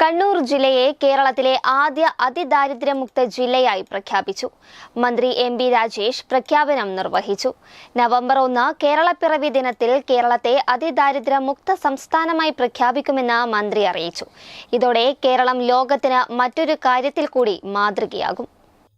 കണ്ണൂർ ജില്ലയെ കേരളത്തിലെ ആദ്യ അതിദാരിദ്ര്യമുക്ത ജില്ലയായി പ്രഖ്യാപിച്ചു. മന്ത്രി എം ബി രാജേഷ് പ്രഖ്യാപനം നിർവഹിച്ചു. നവംബർ ഒന്ന് കേരളപ്പിറവി ദിനത്തിൽ കേരളത്തെ അതിദാരിദ്ര്യമുക്ത സംസ്ഥാനമായി പ്രഖ്യാപിക്കുമെന്ന് മന്ത്രി അറിയിച്ചു. ഇതോടെ കേരളം ലോകത്തിന് മറ്റൊരു കാര്യത്തിൽ കൂടി മാതൃകയാകും.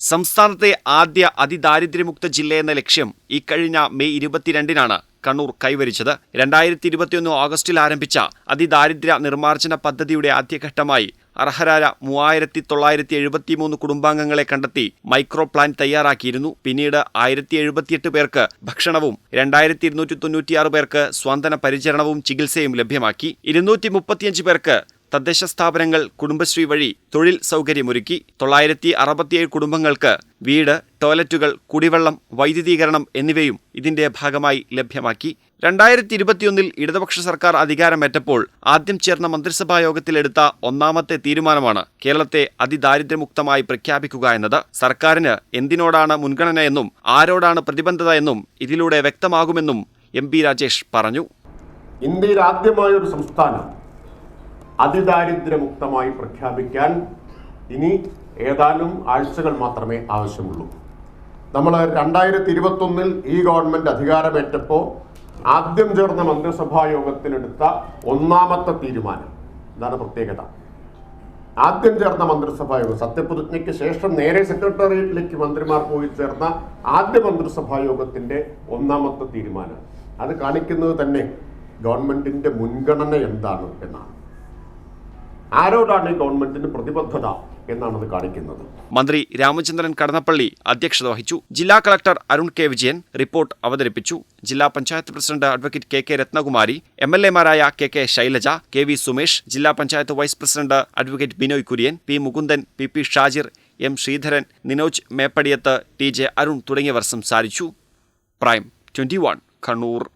സംസ്ഥാനത്തെ ആദ്യ അതിദാരിദ്ര്യമുക്ത ജില്ലയെന്ന ലക്ഷ്യം ഇക്കഴിഞ്ഞ മെയ് ഇരുപത്തിരണ്ടിനാണ് കണ്ണൂർ കൈവരിച്ചത്. രണ്ടായിരത്തി ഇരുപത്തിയൊന്ന് ഓഗസ്റ്റിൽ ആരംഭിച്ച അതിദാരിദ്ര്യ നിർമ്മാർജന പദ്ധതിയുടെ ആദ്യഘട്ടമായി അർഹരായ മൂവായിരത്തി തൊള്ളായിരത്തി എഴുപത്തിമൂന്ന് കുടുംബാംഗങ്ങളെ കണ്ടെത്തി മൈക്രോ പ്ലാൻ തയ്യാറാക്കിയിരുന്നു. പിന്നീട് ആയിരത്തി എഴുപത്തിയെട്ട് പേർക്ക് ഭക്ഷണവും രണ്ടായിരത്തി ഇരുന്നൂറ്റി തൊണ്ണൂറ്റിയാറ് പേർക്ക് സ്വാന്തന പരിചരണവും ചികിത്സയും ലഭ്യമാക്കി. ഇരുന്നൂറ്റി മുപ്പത്തിയഞ്ച് പേർക്ക് തദ്ദേശ സ്ഥാപനങ്ങൾ കുടുംബശ്രീ വഴി തൊഴിൽ സൗകര്യമൊരുക്കി തൊള്ളായിരത്തി അറുപത്തിയേഴ് കുടുംബങ്ങൾക്ക് വീട് ടോയ്ലറ്റുകൾ കുടിവെള്ളം വൈദ്യുതീകരണം എന്നിവയും ഇതിന്റെ ഭാഗമായി ലഭ്യമാക്കി. രണ്ടായിരത്തി ഇരുപത്തിയൊന്നിൽ ഇടതുപക്ഷ സർക്കാർ അധികാരമേറ്റപ്പോൾ ആദ്യം ചേർന്ന മന്ത്രിസഭാ യോഗത്തിലെടുത്ത ഒന്നാമത്തെ തീരുമാനമാണ് കേരളത്തെ അതിദാരിദ്ര്യമുക്തമായി പ്രഖ്യാപിക്കുക എന്നത്. സർക്കാരിന് എന്തിനോടാണ് മുൻഗണന എന്നും ആരോടാണ് പ്രതിബദ്ധത എന്നും ഇതിലൂടെ വ്യക്തമാകുമെന്നും എം രാജേഷ് പറഞ്ഞു. ഇന്ത്യയിൽ ആദ്യമായ ഒരു സംസ്ഥാനം അതിദാരിദ്ര്യമുക്തമായി പ്രഖ്യാപിക്കാൻ ഇനി ഏതാനും ആഴ്ചകൾ മാത്രമേ ആവശ്യമുള്ളൂ. നമ്മൾ രണ്ടായിരത്തി ഇരുപത്തൊന്നിൽ ഈ ഗവൺമെന്റ് അധികാരമേറ്റപ്പോൾ ആദ്യം ചേർന്ന മന്ത്രിസഭാ യോഗത്തിലെടുത്ത ഒന്നാമത്തെ തീരുമാനം. ഇതാണ് പ്രത്യേകത. ആദ്യം ചേർന്ന മന്ത്രിസഭാ യോഗം സത്യപ്രതിജ്ഞയ്ക്ക് ശേഷം നേരെ സെക്രട്ടേറിയറ്റിലേക്ക് മന്ത്രിമാർ പോയി ചേർന്ന ആദ്യ മന്ത്രിസഭാ യോഗത്തിന്റെ ഒന്നാമത്തെ തീരുമാനം. അത് കാണിക്കുന്നത് തന്നെ ഗവൺമെന്റിന്റെ മുൻഗണന എന്താണ് എന്നാണ്. ആരോടാണ് ഗവൺമെന്റിന് പ്രതിബദ്ധത എന്നാണ് അത് കാണിക്കുന്നത്? മന്ത്രി രാമചന്ദ്രൻ കടന്നപ്പള്ളി അധ്യക്ഷത വഹിച്ചു. ജില്ലാ collector Arun K Vijayan report അവതരിപ്പിച്ചു. ജില്ലാ panchayat president advocate K K Rathnakumari M L എമാരായ K K Shailaja K V Sumesh ജില്ലാ panchayat vice president advocate Binoy Kurian P Mukundan P P Shajir M Sreedharan Ninoj Meppadiyath T J Arun തുടങ്ങിയവർ സംസാരിച്ചു. Prime twenty Kannur.